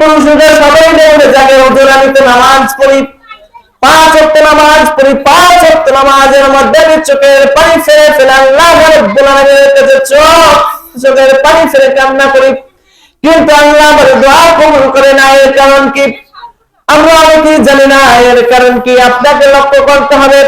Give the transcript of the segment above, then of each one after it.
পুরুষদের সবাই দৌড়ে যাকে হুজুর, আমি তো নামাজ পড়ি পাঁচ ওয়াক্ত নামাজ পড়ি, পাঁচ ওয়াক্ত নামাজের মধ্যে আমি চোখের পানি ফেলে ফেলে আল্লাহ রাব্বুল আলামিনের কাছে চোখ, চোখের পানি ফেলে কান্না করি। কিন্তু আল্লাহ আমার দোয়া কবুল করে না, এর কারণ কি? আমরা অনেকেই জানি না, এর কারণ কি? আপনাকে লক্ষ্য করতে হবে,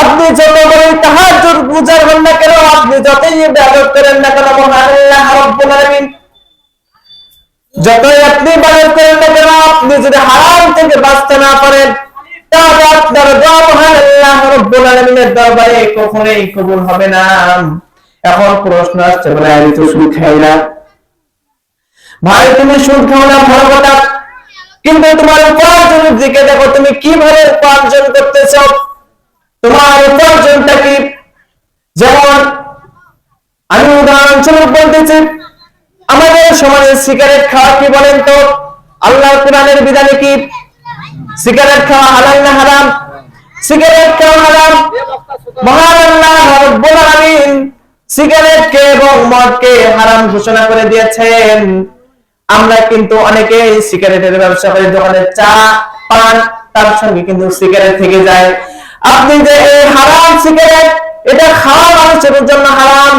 আপনি যত বড় তাহাজ্জুদ গুজার হন না কেন, আপনি যতই ইবাদত করেন না কেন আল্লাহ রাব্বুল আলামিন যতই আপনি করেন না কেন, আপনি যদি হারাম থেকে বাঁচতে না পারেন, তাহলে আপনার রাব্বুল দরবারে কখনোই কবুল হবে না। এখন প্রশ্ন আসছে, বলে আমি তো খাই না। ভাই, তুমি সুদ খাও না, ভালো কথা। কিন্তু তোমার উপার্জনের দিকে দেখো, তুমি কীভাবে উপার্জন করতেছ? তোমার উপার্জনটা কি? যেমন আমি উদাহরণস্বরূপ বলতেছি আমাদের সমাজে সিগারেট খাওয়া কি বলেন তো? আল্লাহ কোরআনের বিধানে কি? সিগারেট খাওয়া হালাল না হারাম? সিগারেট খাওয়া হারাম? মহান আল্লাহ রাব্বুল আলামিন সিগারেটকে এবং মদকে হারাম ঘোষণা করে দিয়েছেন। আমরা কিন্তু অনেকে সিগারেটের ব্যবসা করি দোকানে চা, পান, তার সঙ্গে কিন্তু সিগারেট থেকে যায়। আপনি যে এই হারাম সিগারেট, এটা খাওয়া মানুষের জন্য হারাম।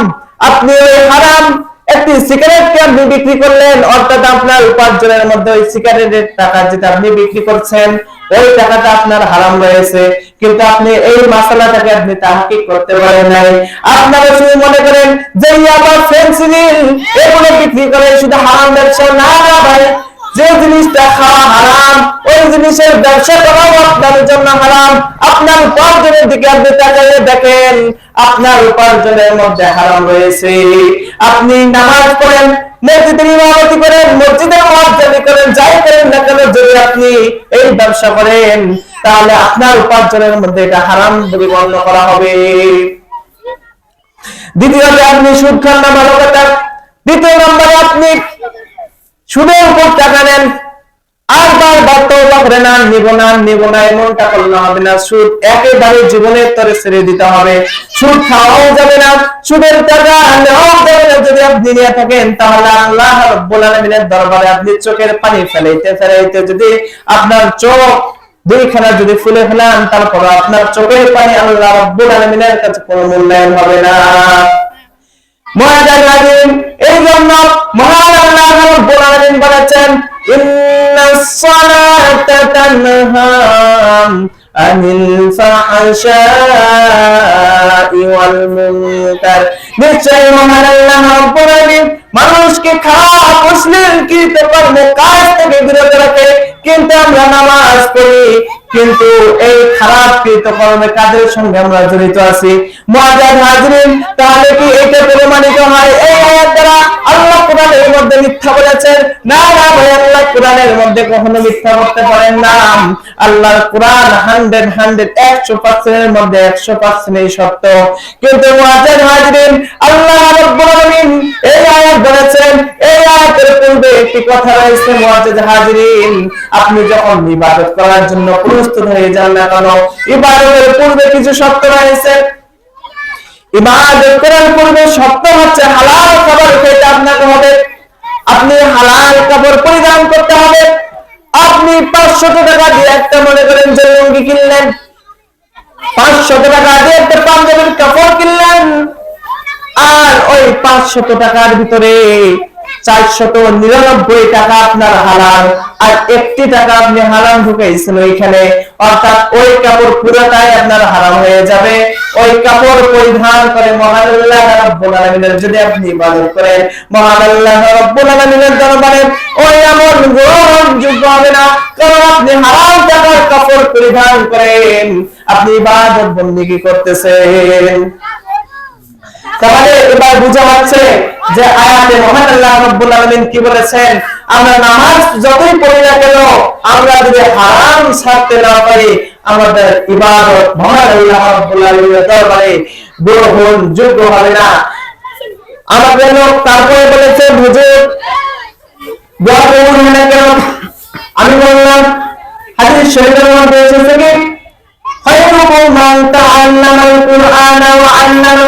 আপনি ওই হারাম একটি সিগারেটকে আপনি বিক্রি করলেন, অর্থাৎ আপনার উপার্জনের মধ্যে ওই সিগারেটের টাকা যেটা আপনি বিক্রি করছেন, ওই টাকাটা আপনার হারাম রয়েছে। কিন্তু আপনি এই মশলাটাকে আপনি তাহকিক করতে পারেন নাই। আপনারা শুধু মনে করেন যে আমার ফেন্সিডিল এগুলো বিক্রি করে শুধু হারাম ব্যবসা? না না, ভাই। যে জিনিসটা খাওয়া হারাম, ওই জিনিসের ব্যবসা করাও আপনার জন্য হারাম। আপনার উপার্জনের দিকে আপনি তাকালে দেখেন, আপনার উপার্জনের মধ্যে হারাম রয়েছে। আপনি নামাজ পড়েন, মসজিদের ইমামতি করেন, মসজিদের মহাজানি করেন, যাই করেন না কেন, যদি আপনি এই ব্যবসা করেন, তাহলে আপনার উপার্জনের মধ্যে এটা হারাম বলে করা হবে। দ্বিতীয়ত আপনি সুদ খান না, ভালো কথা। দ্বিতীয় নম্বরে আপনি সুদের উপর টাকা নেন। আর বারবার তওবা করে না না না, এমনটা হবে না। সুদ একেবারে জীবনের তরে ছেড়ে দিতে হবে। সুদ খাওয়াও যাবে না, সুদের টাকা নেওয়াও যাবে না। যদি আপনি নিয়ে থাকেন, তাহলে আল্লাহ দরবারে আপনি চোখের পানি ফেলাইতে ফেলাইতে যদি আপনার চোখ দুইখানা যদি ফুলে ফেলান, তারপর আপনার চোখের পানি আল্লাহ রাব্বুল আলামিনের কাছে কোনো মূল্যায়ন হবে না। এই জন্য মহান সালাতা তানহা আনিল ফাহশাই ওয়াল মুনকার। নিশ্চয় মহান আল্লাহ রব্বুল আলামিন মানুষকে খারাপ অশ্লীল কৃত কাজ থেকে বিরত রাখে। কিন্তু আমরা নামাজ পড়ি, কিন্তু এই খারাপ কৃতকর্মের কাজের সঙ্গে আমরা জড়িত আছি? মজার হাজরিন, তাহলে কি এটা প্রমাণিত হয়? এই আয়াত দ্বারা আল্লাহ কোরআনের মধ্যে মিথ্যা বলেছেন, না না কোরআনের মধ্যে কখনো মিথ্যা করতে পারেন না। আল্লাহর কোরআন হান্ড্রেড হান্ড্রেড, একশো পার্সেন্টের মধ্যে একশো পার্সেন্ট সত্য। কিন্তু মহাজান হাজরিন, আল্লাহ রাব্বুল এই আয়াত বলেছেন, এই আয়াতের পূর্বে একটি কথা রয়েছে মুআজ্জাজ হাজিরিন, আপনি যখন ইবাদত করার জন্য প্রস্তুত হয়ে যান না কেন, ইবাদতের পূর্বে কিছু শর্ত রয়েছে। ইবাদত করার পূর্বে শর্ত হচ্ছে হালাল খাবার খেতে আপনাকে হবে। আপনি হালাল কাপড় পরিধান করতে হবে। আপনি পাঁচশত টাকা দিয়ে একটা মনে করেন যে লুঙ্গি কিনলেন। পাঁচশত টাকা দিয়ে একটা পাঞ্জাবির কাপড় কিনলেন। আর ওই পাঁচশত টাকার ভিতরে চারশত নিরানব্বই টাকা আপনার হালাল, আর একটি টাকা আপনি ওইখানে। অর্থাৎ ওই কাপড় পুরোটাই আপনার হারাম হয়ে যাবে। ওই কাপড় পরিধান করে যদি আপনি করেন দরবারে ওই হবে না। কারণ আপনি হারাম টাকার কাপড় পরিধান করেন। আপনি করতেছেন? তাহলে এবার বোঝা যাচ্ছে যে আয়াতে মহান আল্লাহ রাব্বুল আলামিন কি বলেছেন? আমরা নামাজ যতই পড়ি না কেন, আমরা যদি হারাম ছাড়তে না পারি, আমাদের ইবাদত মহান আল্লাহ রাব্বুল আলামিনের দরবারে গ্রহণ যোগ্য হবে না। আমাদের লোক তারপরে বলেছে, হুজুর, দোয়া কবুল হয় না কেন? আমি বললাম, হাদিস শরীফের মধ্যে এসেছে কি? মান তাআল্লামাল কুরআনা ওয়া আল্লামা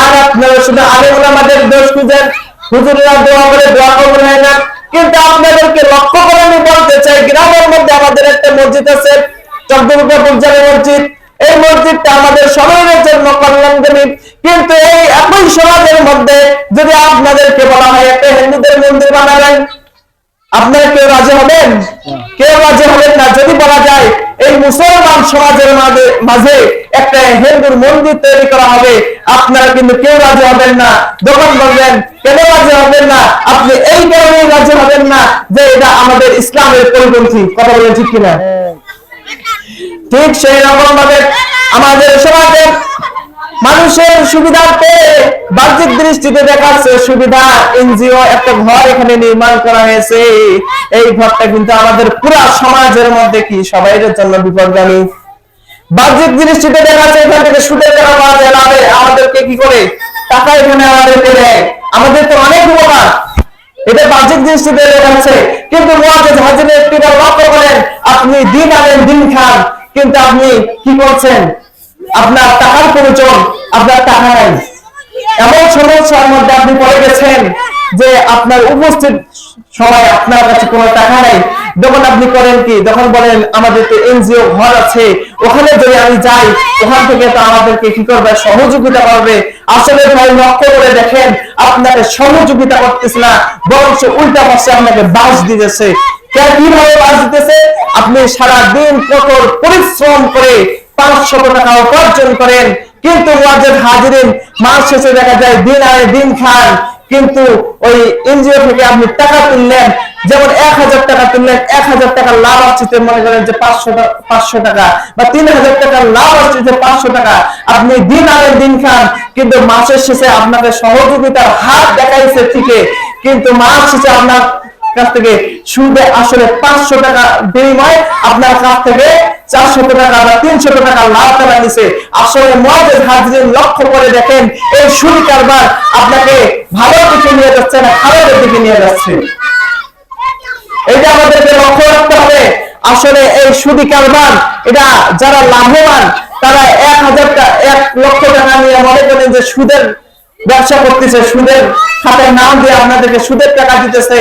আর আপনারা শুধু আমাদের দোষ খুঁজেন। দোয়া করে, দোয়া কবুল হয় না। কিন্তু আপনাদেরকে লক্ষ্য করে আমি বলতে চাই, গ্রামের মধ্যে আমাদের একটা মসজিদ আছে চন্দ্রপুর পূজার মসজিদ। এই মসজিদটা আমাদের সমাজের জন্য কিন্তু এই একই সমাজের মধ্যে যদি আপনাদেরকে বলা হয়, একটা হিন্দুদের মন্দির বানালেন আপনারা কেউ রাজি হবেন? কেউ রাজি হবেন না? যদি বলা যায়, এই মুসলমান সমাজের মাঝে একটা হিন্দুর মন্দির তৈরি করা হবে, আপনারা কিন্তু কেউ রাজি হবেন না। দোকান বলবেন, কেন রাজি হবেন না? আপনি এই কারণে রাজি হবেন না যে এটা আমাদের ইসলামের পরিপন্থী। কথা বলেন ঠিক কিনা? ঠিক সেই রকম ভাবে আমাদের সমাজে মানুষের সুবিধার্থে বাহ্যিক দৃষ্টিতে দেখাচ্ছে সুবিধা এনজিও একটা ঘর এখানে নির্মাণ করা হয়েছে। এই ঘরটা কিন্তু আমাদের পুরো সমাজের মধ্যে কি? সবাই জন্য বিপদগামী বাহ্যিক দৃষ্টিতে দেখাচ্ছে এখান থেকে সুদের লাভে আমাদেরকে কি করে? টাকা এখানে দেয় আমাদের তো অনেক উপকার। এটা বাহ্যিক দৃষ্টিতে দেখাচ্ছে। কিন্তু মুআজ্জিজ হাজিরের একটি বার লক্ষ্য করেন আপনি দিন আনেন, দিন খান। কিন্তু আপনি কি করছেন? আপনার টাকার প্রয়োজন, আপনার টাকা নাই। এমন সমস্যার মধ্যে আপনি পড়ে গেছেন যে আপনার উপস্থিত সময় আপনার কাছে কোনো টাকা নাই। যখন আপনি করেন কি? যখন বলেন, আমাদের তো এনজিও ঘর আছে, ওখানে যদি আমি যাই, ওখান থেকে তো আমাদেরকে কি করবে? সহযোগিতা করবে। আসলে ভাই, লক্ষ্য করে দেখেন, আপনাকে সহযোগিতা করতেছে না বরং উল্টা পাশে আপনাকে বাস দিতেছে। কে কীভাবে বাস দিতেছে? আপনি সারা দিন কঠোর পরিশ্রম করে পাঁচশো টাকা উপার্জন করেন। কিন্তু ওয়াজেদ হাজিরিন মাস শেষে দেখা যায় দিন আনে দিন খান। কিন্তু ওই এনজিও থেকে আপনি টাকা তুললেন, যেমন এক হাজার টাকা তুললেন, এক হাজার টাকা লাভ আসছে, মনে করেন যে পাঁচশো পাঁচশো টাকা বা তিন হাজার টাকা লাভ আসছে যে পাঁচশো টাকা। আপনি দিন আনেন দিন খান, কিন্তু মাসের শেষে আপনাকে সহযোগিতার হাত দেখাইছে ঠিকই। কিন্তু মাস শেষে আপনার কাছ থেকে সুদে আসলে পাঁচশো টাকা বিনিময় আপনার কাছ থেকে চারশো টাকা বা তিনশো টাকা লাভ টাকা নিছে আসলে মহাজের হাজির লক্ষ্য করে দেখেন, এই সুদ কারবার আপনাকে ভালো দিকে নিয়ে যাচ্ছে না খারাপের দিকে নিয়ে যাচ্ছে। এটা আমাদেরকে লক্ষ্য রাখতে হবে। আসলে এই সুদি কারবার, এটা যারা লাভবান, তারা এক এক লক্ষ টাকা নিয়ে মনে করেন যে সুদের ব্যবসা করতেছে, সুদের খাতায় নাম দিয়ে আপনাদেরকে সুদের টাকা দিতেছে।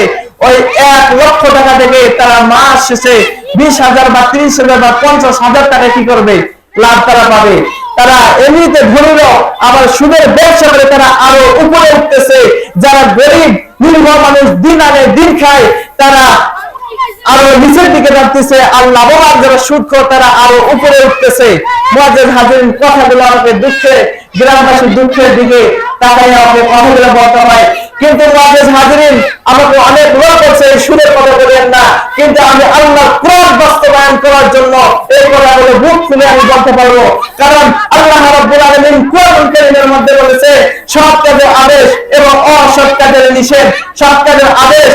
ওই এক লক্ষ টাকা থেকে তারা মাস শেষে বিশ হাজার বা ত্রিশ হাজার বা পঞ্চাশ হাজার টাকা কি করবে? লাভ তারা পাবে। তারা এমনিতে ধরিল আবার সুদের ব্যবসা করে তারা আরও উপরে উঠতেছে। যারা গরিব নির্ভর মানুষ দিন আনে, দিন খায়, তারা আরও নিচের দিকে যাচ্ছে। আর লাভবান যারা সুদ করে তারা আরও উপরে উঠতেছে। মজাদ হাজির কথাগুলো আমাকে দুঃখে গ্রামবাসীর দুঃখের দিকে তাকাই আমাকে কথাগুলো বলতে হয়। কিন্তু আমাকে অনেক লোক করছে, এই সুরের কথা বলেন না। কিন্তু আমি আল্লাহ কোরআন বাস্তবায়ন করার জন্য এই কথা বলে বুক খুলে আমি বলতে পারব। কারণ আল্লাহ রাব্বুল আলামিন কোরআন কারীমের মধ্যে বলেছে, সৎ কাজের আদেশ এবং অসৎ কাজের নিষেধ। সৎ কাজের আদেশ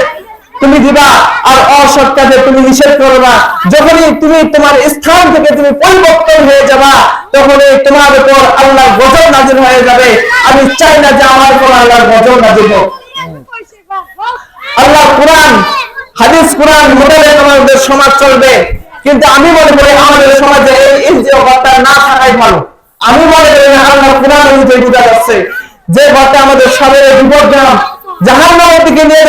তুমি দিবা আর অসৎ কাজে তুমি নিষেধ করবা যখনই তুমি তোমার স্থান থেকে তুমি পরিবর্তন হয়ে যাবা, তখনই তোমার উপর আল্লাহর গজব নাজির হয়ে যাবে। আমি চাই না যে আমার উপর আল্লাহর গজব নাজির হোক। আল্লাহ কোরআন, হাদিস কোরআন মোডেলে আমাদের সমাজ চলবে। কিন্তু আমি মনে করি আমাদের সমাজে এই ঘরটা না থাকাই ভালো। আমি মনে করি না আল্লাহ কোরআন অনুযায়ী বোঝা যাচ্ছে। যে ঘরটা আমাদের সাবের বিপর্যয় জাহান নামের দিকে নিয়ে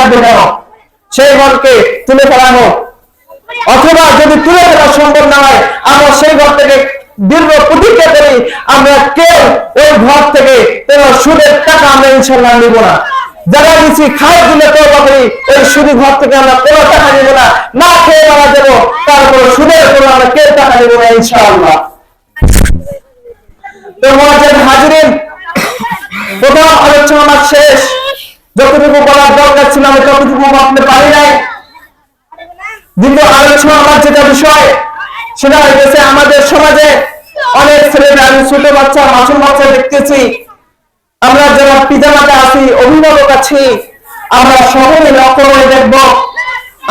থাকবে কেন? সেই ঘরকে তুলে হোক। অথবা যদি তুলে সম্ভব না হয়, আমরা সেই ঘর থেকে দীর্ঘ প্রতিজ্ঞা করি, আমরা কেউ ওই ঘর থেকে সুদের টাকা আমরা ইনশাল্লাহ নিব না। যারা দিচ্ছি খাই দিলে তো সুদি ঘর থেকে আমরা কোনো টাকা নিব না। না খেয়ে মারা যাব তারপর সুদের আমরা কেউ টাকা নিব না ইনশাআল্লাহ। তো মহাজের হাজিরিন, প্রথম আলোচনা শেষ। যতটুকু বলার দরকার ছিল আমি ততটুকু ভাবতে পারি নাই। দ্বিতীয় আলোচনা আমার যেটা বিষয়, সেটা হইতেছে আমাদের সমাজে অনেক আমি ছোট বাচ্চা বাচ্চা দেখতেছি। আমরা যারা পিতা মাতা আছি, অভিভাবক আছি, আমরা সকলে লক্ষ্য করে দেখব,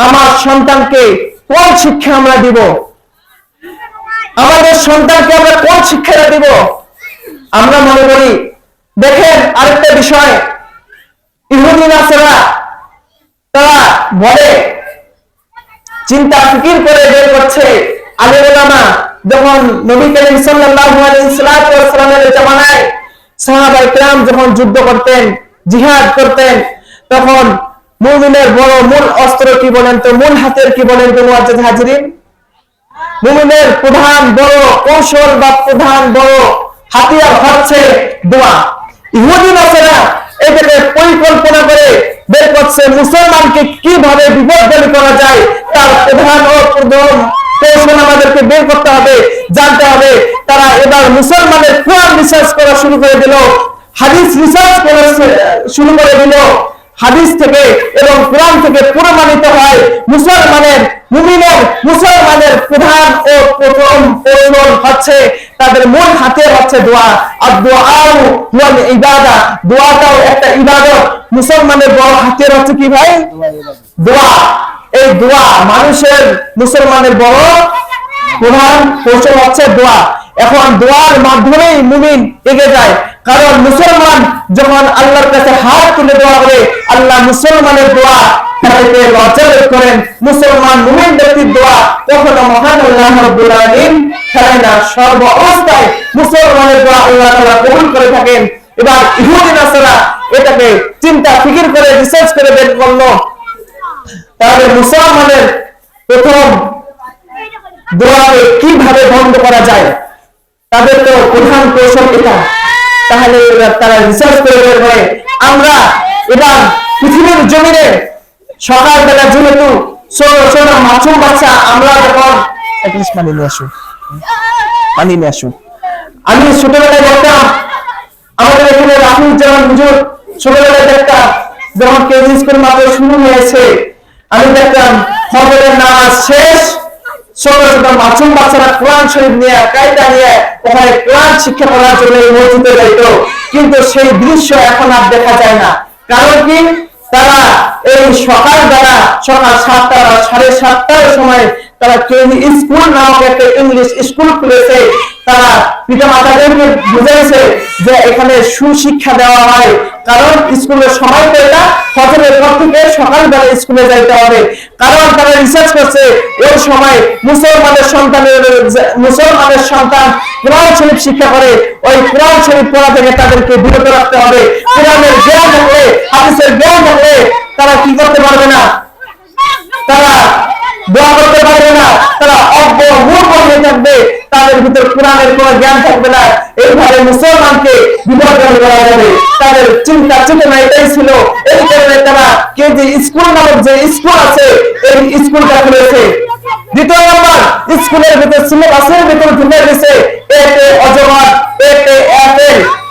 আমার সন্তানকে কোন শিক্ষা আমরা দিব? আমাদের সন্তানকে আমরা কোন শিক্ষাটা দিব? আমরা মনে করি, দেখেন আরেকটা বিষয় ইহুদি নাসেরা তারা বলে চিন্তা ফিকির করে বের করছে। আলী ওলামা যখন নবী করিম সাল্লাল্লাহু আলাইহি সাল্লামের জামানায় যখন যুদ্ধ করতেন, জিহাদ করতেন, তখন মুমিনের বড় মূল অস্ত্র কি বলেন তো? মূল হাতের কি বলেন তো মুআজ্জাদ হাজিরিন? মুমিনের প্রধান বড় কৌশল বা প্রধান বড় হাতিয়ার হচ্ছে দোয়া। ইহুদি নাসেরা এটাকে পরিকল্পনা করে বের করছে মুসলমানকে কীভাবে বিপদগামী করা যায়, তার প্রধান ও প্রথম কৌশল আমাদেরকে বের করতে হবে, জানতে হবে। তারা এবার মুসলমানের কোরআন রিসার্চ করা শুরু করে দিল, হাদিস রিসার্চ করা শুরু করে দিল হাদিস থেকে এবং কোরআন থেকে প্রমাণিত হয় মুসলমানের মুমিনের, মুসলমানের প্রধান ও প্রথম কৌশল হচ্ছে তাদের মূল হাতে হচ্ছে দোয়া। আর দোয়াও ইবাদা। দোয়াটাও একটা ইবাদত। মুসলমানের বড় হাতের হচ্ছে কি ভাই? দোয়া। এই দোয়া মানুষের, মুসলমানের বড় প্রধান কৌশল হচ্ছে দোয়া। এখন দোয়ার মাধ্যমেই মুমিন এগে যায়। কারণ মুসলমান যখন আল্লাহর কাছে হাত তুলে দোয়া করে, আল্লাহ মুসলমানের দোয়া মুসলমানের এটাকে চিন্তা করে, রিসার্চ করে তাহলে মুসলমানের প্রথম দোয়াকে কীভাবে বন্ধ করা যায়? তাদের তো প্রধান কৌশল এটা। তাহলে তারা রিসার্চ করে বের করে। আমরা এবার পৃথিবীর জমিনে সকালবেলা যেহেতু ছোট ছোট মাছুম বাচ্চা, আমরা যখন পানি নিয়ে আসুন। পানি নিয়ে আসুন। আমি ছোটবেলায় দেখতাম, আমাদের এখানে রাহুল জামান হুজুর ছোটবেলায় দেখতাম যখন কেজি স্কুল মাত্র শুরু হয়েছে। আমি দেখতাম ফজরের নামাজ শেষ ছোট ছোট বাচ্চারা কোরআন শরীফ নিয়ে, কায়দা নিয়ে ওখানে কোরআন শিক্ষা করার জন্য এই মসজিদে যাইতো। কিন্তু সেই দৃশ্য এখন আর দেখা যায় না। কারণ কি? তারা এই সকাল বেলা সকাল সাতটা সাড়ে সাতটার সময় তারা কেজি স্কুল নামক একটা ইংলিশ স্কুল খুলেছে, তারা পিতা মাতাদেরকে বুঝাইছে যে এখানে সুশিক্ষা দেওয়া হয়। কারণ স্কুলের সময় তো এটা ফজরের পর থেকে সকালবেলা স্কুলে যাইতে হবে। কারণ তারা রিসার্চ করছে, ওই সময় মুসলমানের সন্তানের মুসলমানের সন্তান কোরআন শরীফ শিক্ষা করে, ওই কোরআন শরীফ পড়া থেকে তাদেরকে বিরত রাখতে হবে। কোরআনের জ্ঞান থাকলে, হাদিসের জ্ঞান থাকলে তারা কি করতে পারবে না? তারা থাকবে, তাদের ভিতর কোরআনের কোনো জ্ঞান থাকবে না। এইভাবে মুসলমানকে বিভাজন করা যাবে। তাদের চিন্তা চেতনা এটাই ছিল। এই কারণে তারা কে যে স্কুল নামক যে স্কুল আছে, এই স্কুলটা খুলেছে। দ্বিতীয় নম্বর, স্কুলের সিলেবাসের ঢুকে এতে এতে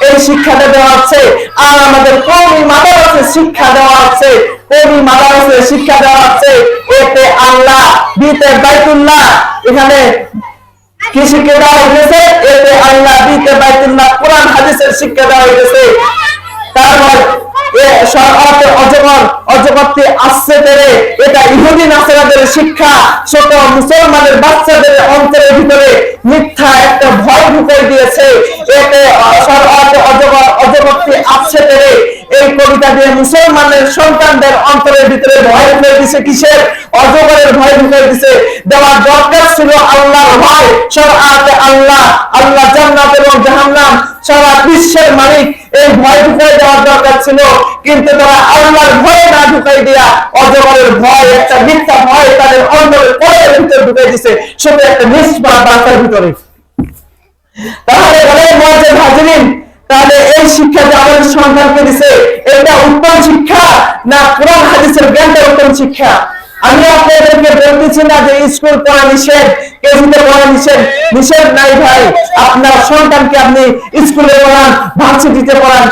এই শিক্ষাটা দেওয়া আর আমাদের শিক্ষা দেওয়া হচ্ছে। কৌমি শিক্ষা দেওয়া হচ্ছে। এতে আল্লাহ বাইতুল্লাহ। এখানে শিক্ষা দেওয়া হয়েছে এতে আল্লাহ বিতে বাইতুল্লাহ কোরআন, হাদিসের শিক্ষা দেওয়া হয়েছে তারপর আসছে এই কবিতা মুসলমানের সন্তানদের অন্তরের ভিতরে ভয় ঢুকে দিছে কিসের? অজগরের ভয় ঢুকে দিছে। দেওয়ার দরকার ছিল আল্লাহর ভয় সরকারকে আল্লাহ আল্লাহ জান্নাত এবং জাহান্নাম, সারা বিশ্বের মালিক এই ভয় ঢুকাই দেওয়ার দরকার ছিল। কিন্তু তারা আল্লাহর ভয় না ঢুকাই দিয়া অজগরের ভয়, একটা মিথ্যা ভয় তাদের অন্তরের পরের ভিতরে ঢুকাই দিছে। সেটা একটা নিষ্পাপ বার্তার ভিতরে। তাহলে বলে মজে হাজিরিন তাহলে এই শিক্ষা যে আমাদের সন্তানকে দিছে, এটা উত্তম শিক্ষা না কোরআন, হাদিসের জ্ঞানটা উত্তম শিক্ষা? আমি আপনাদেরকে বলতেছি না যে স্কুল পড়া নিষেধ কেজিতে পড়া নিষেধ নিষেধ নাই ভাই। আপনার সন্তানকে আপনি স্কুলে পড়ান, ভার্সিটিতে পড়ান,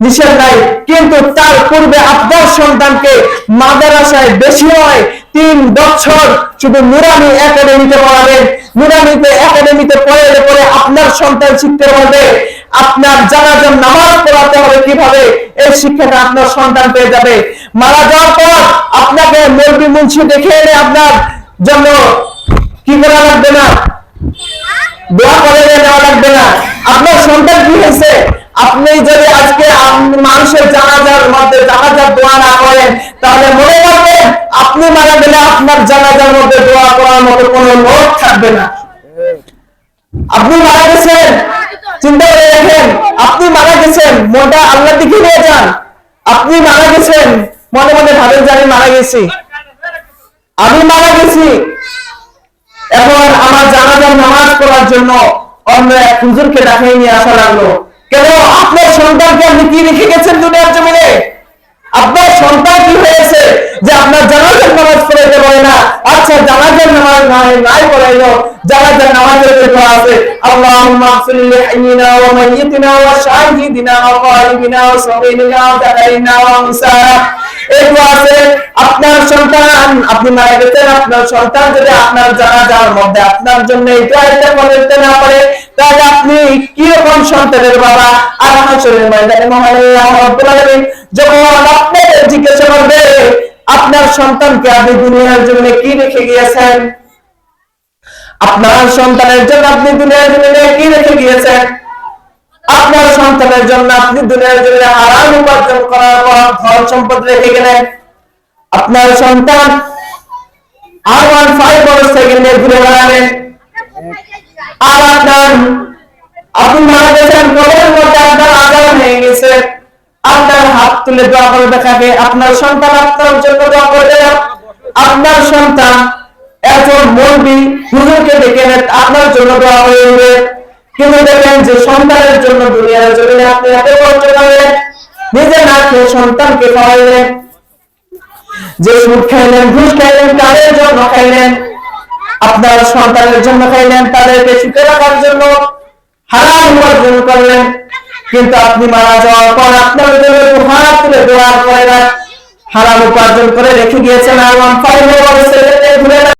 নিষেধ নাই। কিন্তু তার পূর্বে আপনার সন্তানকে মাদ্রাসায় বেশি হয়। তিন বছর শুধু নুরানি একাডেমিতে পড়াবেন নুরানিতে একাডেমিতে পড়ালে পরে আপনার সন্তান শিখতে পারবে। আপনার জানাজার নামাজ পড়াতে হবে কীভাবে? এই শিক্ষাটা আপনার সন্তান পেয়ে যাবে। মারা যাওয়ার পর আপনাকে মরবি মুন্সি দেখে এনে আপনার জন্য কি করা লাগবে না? নেওয়া লাগবে না। আপনার সন্তান কি হয়েছে? আপনি যদি আজকে মানুষের জানাজার মধ্যে জানাজার দোয়া না করেন, তাহলে মনে রাখবেন আপনি মারা গেলে আপনার জানাজার মধ্যে দোয়া করার মতো লোক থাকবে না। আপনি মারা গেছেন, চিন্তা করে দেখেন, আপনি মারা গেছেন, মনটা আল্লাহ দিকে নিয়ে যান। আপনি মারা গেছেন, মনে মনে ভাবেন যে আমি মারা গেছি। আমি মারা গেছি। এখন আমার জানাজার নামাজ পড়ার জন্য অন্য এক হুজুরকে ডাকিয়ে নিয়ে আসা লাগল। কেন? আপনার সন্তানকে আপনি কি রেখে গেছেন দুনিয়ার জমিনে? আপনার সন্তান কি হয়েছে? যে আপনার জানাজার নামাজ পড়াইতে পারে না। আচ্ছা জানাজার নামাজ নাই নাই পড়াইলো। জানাজার নামাজের কথা আছে, আল্লাহুম্মা ইগফির লি হাইয়িনা ওয়া মাইয়িতিনা ওয়া শাহিদিনা ওয়া গায়িবিনা ওয়া সাগীরিনা ওয়া দাদাইনা ওয়া মুসারা এই দোয়া আছে, আপনার সন্তান, আপনি মারা গেছেন, আপনার সন্তান যদি আপনার জানাজার মধ্যে আপনার জন্য এই দোয়াটা করতে না পারে, তাহলে আপনি কি রকম সন্তানের বাবা? আর হাসরের ময়দানে মহান আল্লাহ রাব্বুল আলামিন যখন করবে আপনার সন্তানকে আপনি দুনিয়ার জন্য কি রেখে গিয়েছেন? আপনার সন্তানের জন্য আপনি দুনিয়ার জন্য কি রেখে গিয়েছেন? আপনার সন্তানের জন্য আপনি দুনিয়ার জন্য হারাম উপার্জন করার পর ধন সম্পদ রেখে গেলেন। আপনার সন্তান আর ওয়ান ফাইভ বছর সেকেন্ডে ঘুরে বেড়াবেন আর আপনার আপনি মারা গেছেন কবরের মধ্যে আপনার আজান হয়ে গেছে। আপনার হাত তুলে দোয়া করবে কাকে আপনার সন্তান আপনার জন্য দোয়া করবে। আপনার সন্তান একজন মলবি হুজুরকে এনে আপনার জন্য দোয়া করবে কিন্তু দেখেন যে সন্তানের জন্য দুনিয়ার জন্য আপনি এত কষ্ট করেন, নিজে না খেয়ে সন্তানকে খাওয়াইলেন। যে সুদ খাইলেন, ঘুষ খাইলেন কাদের জন্য খাইলেন। আপনার সন্তানের জন্য খাইলেন, তাদেরকে সুখে রাখার জন্য হারাম উপার্জন করলেন। কিন্তু আপনি মারা যাওয়ার পর আপনার জন্য হাত তুলে দোয়া করে না। হারাম উপার্জন করে রেখে গিয়েছেন আর ওয়ান ফাইভ ঘুরে